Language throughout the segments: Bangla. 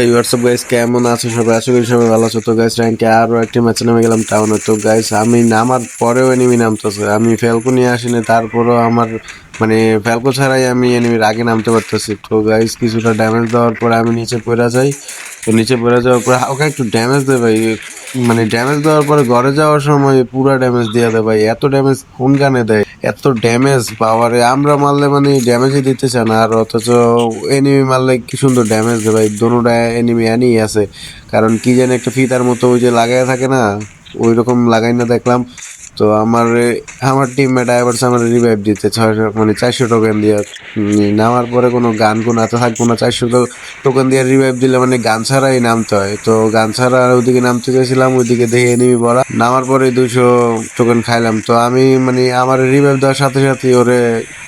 এই হোয়াটসঅ্যাপ গাইস কেমন আছো সবাই? আশা করি সবাই ভালো আছো। তো গাইস র্যাঙ্কে আরও একটি ম্যাচে নেমে গেলাম টাউনে তো গাইস আমি নামার পরেও এনিমি নামতেছে। আমি ফ্যালকো নিয়ে আসিনি, তারপরেও আমার মানে ফ্যালকো ছাড়াই আমি এনিমির আগে নামতে পারতেছি। তো গাইস কিছুটা ড্যামেজ দেওয়ার পরে আমি নিচে পড়ে যাই। তো, নিচে পড়ে যাওয়ার পরে, ওকে একটু ড্যামেজ দেয় ভাই। মানে ড্যামেজ দেওয়ার পরে ঘরে যাওয়ার সময় পুরা ড্যামেজ দিয়ে দেয় ভাই। এত ড্যামেজ কোন গানে দেয়? এত ড্যামেজ পাওয়ারে আমরা মারলে মানে ড্যামেজই দিতে চায় না। আর অথচ এনিমি মারলে কি সুন্দর ড্যামেজ দেয় ভাই। দোনোটা এনিমি আনি আছে। কারণ কি জানি একটা ফিতার মতো ওই যে লাগাই থাকে না ওই রকম লাগাই না দেখলাম। তো আমার আমার টিমমেট আবার আমার রিভাইভ দিতে ছয়শো মানে চারশো টোকেন দিয়ে নামার পরে কোনো গান কোনো এত থাকব না চারশো টোকেন দিয়ে রিভাইভ দিলে মানে গান ছাড়াই নামতে হয়। তো গান ছাড়া ওইদিকে নামতে চাইছিলাম, ওইদিকে দেখে এনিমি বড়া নামার পরে দুশো টোকেন খাইলাম। তো আমি মানে আমার রিভাইভ দেওয়ার সাথে সাথে ওরে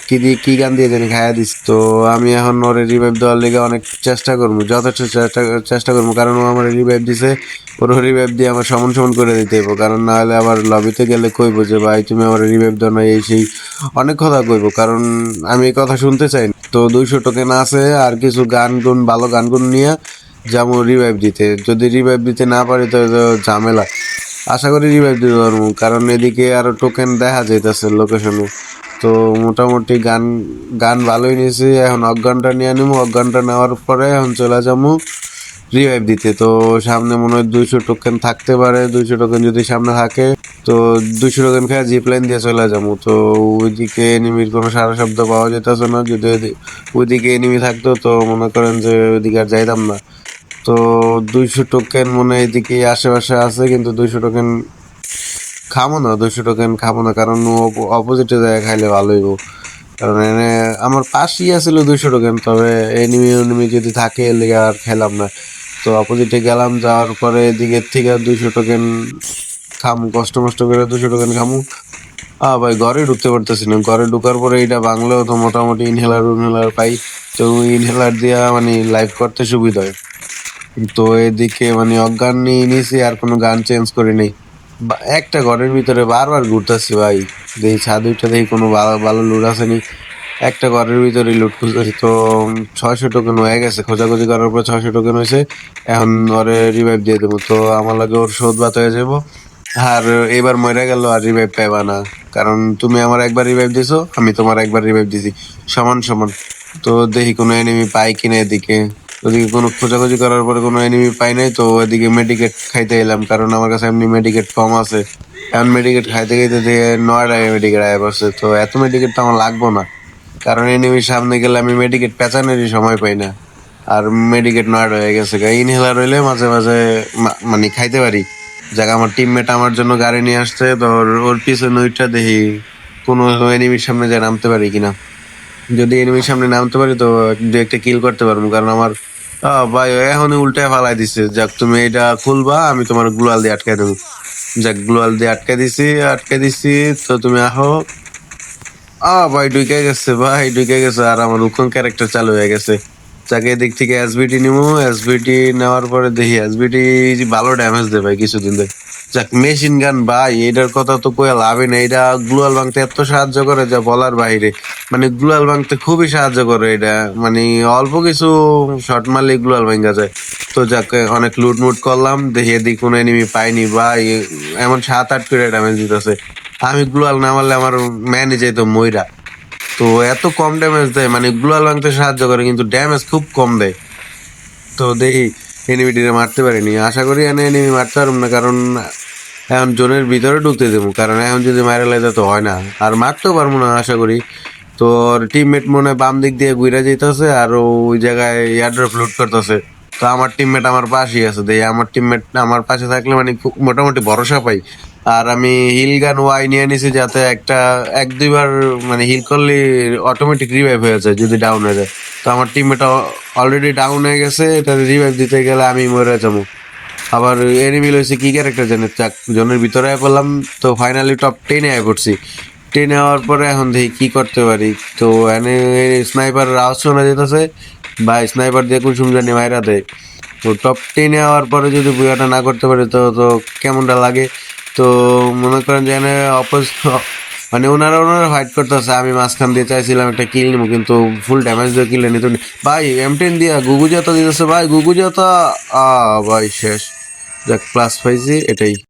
কি দিয়ে কি গান দিয়ে জানি খাইয়া দিস তো আমি এখন ওরে রিভাইভ দেওয়ার লেগে অনেক চেষ্টা করব, যথেষ্ট চেষ্টা চেষ্টা করব। কারণ ও আমার রিভাইভ দিছে ওর রিভাইভ দিয়ে আমার সমান সমান করে দিতে হইব। কারণ না হলে আবার লবিতে গেলে কইবো যে, ভাই, তুমি আমার রিভাইভ দাও না এই সেই অনেক কথা কইবো। কারণ আমি এই কথা শুনতে চাই তো দুইশো টোকেন আছে আর কিছু গান গুন ভালো গান গুন নিয়ে যাব রিভাইভ দিতে। যদি রিভাইভ দিতে না পারি তো ঝামেলা। আশা করি রিভাইভ দিতে পারব। কারণ এদিকে আরও টোকেন দেখা যাইতেছে লোকেশনে তো মোটামুটি গান গান ভালোই নিয়েছি। এখন অজ্ঞানটা নিয়ে নিবো অজ্ঞানটা নেওয়ার পরে এখন চলে যাব রিভাইভ দিতে। তো সামনে মনে হয় দুইশো টোকেন থাকতে পারে। দুইশো টোকেন যদি সামনে থাকে তো দুইশো টোকেন খেয়ে জিপ লাইন দিয়ে চলে যাব। তো ওইদিকে এনিমির কোনো সারা শব্দ পাওয়া যেতেছে না। যদি ওইদি- ওইদিকে এনিমি থাকতো, তো মনে করেন যে ওইদিকে আর যাইতাম না। তো দুইশো টোকেন মনে এদিকে আশেপাশে আছে, কিন্তু দুইশো টোকেন খাব না। দুইশো টোকেন খাব না, কারণ অপোজিটে জায়গায় খাইলে ভালো হইব। কারণ এনে আমার পাশেই আছিল দুইশো টোকেন তবে এনিমি এনিমি যদি থাকে লেগে আর খেলাম না। তো অপোজিটে গেলাম, যাওয়ার পরে এদিকের থেকে দুইশো টোকেন খামু, কষ্ট মষ্ট করে দুশো টোকেন খামু। আ ভাই, ঘরে ঢুকতে পারতেছি না। ঘরে ঢুকার পরে এটা বাংলাও তো মোটামুটি ইনহেলার ইনহেলার পাই। তো ইনহেলার দিয়া মানে লাইভ করতে সুবিধা হয়। তো এদিকে মানে অজ্ঞান নিয়ে নিয়েছি আর কোনো গান চেঞ্জ করি নেই। একটা ঘরের ভিতরে বারবার ঘুরতেছি ভাই। দেখি ছাদ উঠে দেখি কোনো ভালো ভালো লুট আসেনি একটা ঘরের ভিতরে লুট খুঁজতেছি তো ছয়শো টোকেন হয়ে গেছে। খোঁজাখুঁজি করার পর ছয়শো টোকেন হয়েছে। এখন ওরে রিভাইভ দিয়ে দেবো। তো আমার লাগে ওর শোধ বাত হয়ে যাব আর এবার মরে গেল আর রিভাইভ পাইবা না। কারণ তুমি আমার একবার রিভাইভ দিছো, আমি তোমার একবার রিভাইভ দিছি। সমান সমান। তো দেখি কোনো এনিমি পাই কিনা এদিকে। ওদিকে কোনো খোঁজাখুঁজি করার পরে কোনো এনিমি পাই নাই, তো ওদিকে মেডিকেট খাইতে এলাম। কারণ আমার কাছে এমনি মেডিকেট কম আছে। এখন মেডিকেট খাইতে খাইতে দিয়ে নয়টায় মেডিকেট আয় বসছে তো এত মেডিকেট তো আমার লাগবো না। কারণ এনিমির সামনে গেলে আমি মেডিকেট পেঁচানোরই সময় পাই না। আর মেডিকেট নয়টা হয়ে গেছে ইনহেলার হইলে মাঝে মাঝে মানে খাইতে পারি। যাক, আমার টিমমেট আমার জন্য গাড়ি নিয়ে আসছে, তো ওর- পিছনে ওইটা দেখি কোনো এনিমির সামনে যায় নামতে পারি কিনা। যদি এনিমির সামনে নামতে পারি তো দু একটা কিল করতে পারব, কারণ আমার ভাই এখনই উল্টায় ফালাই দিছে। যাক, তুমি এটা খুলবা, আমি তোমার গ্লোয়াল দিয়ে আটকে দেবো। যাক গ্লোয়াল দিয়ে আটকে দিছি আটকে দিছি, তো তুমি আহো। আ, ভাই ঢুকে গেছে, ভাই ঢুকে গেছে, আর আমার উখন ক্যারেক্টার চালু হয়ে গেছে। যাকে এদিক থেকে এসবিটি নিবো এসবিটি নেওয়ার পরে দেখি এসবিটি ভালো ড্যামেজ ভাই কিছুদিন ধরে। যাক মেশিন গান ভাই, এটার কথা তো কয়ে লাভই নেই, এটা গ্লুয়াল ভাঙতে এত সাহায্য করে যা বলার বাইরে। মানে গ্লুয়াল ভাঙতে খুবই সাহায্য করে এটা। মানে অল্প কিছু শর্ট মারলে গ্লুয়াল ভাঙা যায় তো যাক, অনেক লুট মুট করলাম, দেখি এদিক কোনো এনিমি পাইনি বা এমন সাত আট করে ড্যামেজ দিতেছে। আমি গ্লুয়াল না মারলে আমার ম্যানে যেত ময়রা তো এত কম ড্যামেজ দেয় মানে গ্লোয়াল ভাঙতে সাহায্য করে, কিন্তু ড্যামেজ খুব কম দেয়। তো দেখি এনিমিটিরে মারতে পারিনি। আশা করি এনে এনিমি মারতে পারব না, কারণ এখন জোনের ভিতরে ঢুকতে দেবো, কারণ এখন যদি মারা লাগে তো হয় না। আর মারতেও পারব না, আশা করি। তোর টিমমেট মনে হয় বাম দিক দিয়ে ঘুরে যেতেছে আর ওই জায়গায় এয়ারড্রপ লোড করতেছে। তো আমার টিমমেট আমার পাশেই আছে। দেখি আমার টিমমেট আমার পাশে থাকলে মানে খুব মোটামুটি ভরসা পাই। আর আমি হিল গান ওয়াই নিয়ে নিছি যাতে একটা, এক দুইবার মানে হিল করলে অটোমেটিক রিভাইভ হয়ে যায় যদি ডাউন হয়ে যায়। তো আমার টিমমেট অলরেডি ডাউন হয়ে গেছে এটা রিভাইভ দিতে গেলে আমি মরে যাব। আবার এনিমি লইছে কি ক্যারেক্টার জানি? চাক, জনের ভিতরে আয় পড়লাম, তো ফাইনালি টপ টেনে আয় পড়ছি। টেনে হওয়ার পরে এখন দেখি কি করতে পারি। তো এনে স্নাইপার আওয়াজ শোনা যেতেছে বা স্নাইপার দিয়ে কুসুম জানি মাইরা দেয়। তো টপ টেনে হওয়ার পরে যদি বুয়াটা না করতে পারি, তো তো কেমনটা লাগে? তো মনে করেন যে অপোজ মানে ওনারা ওনারা ফাইট করতেছে, আমি মাঝখান দিয়ে চাইছিলাম একটা কিল নিবো, কিন্তু ফুল ড্যামেজ দিয়ে কিল নিত ভাই এম টেন দিয়া গুগু জতা দিতেছে, ভাই গুগু জতা আ, ভাই, শেষ। দেখ প্লাস পাইছি, এটাই।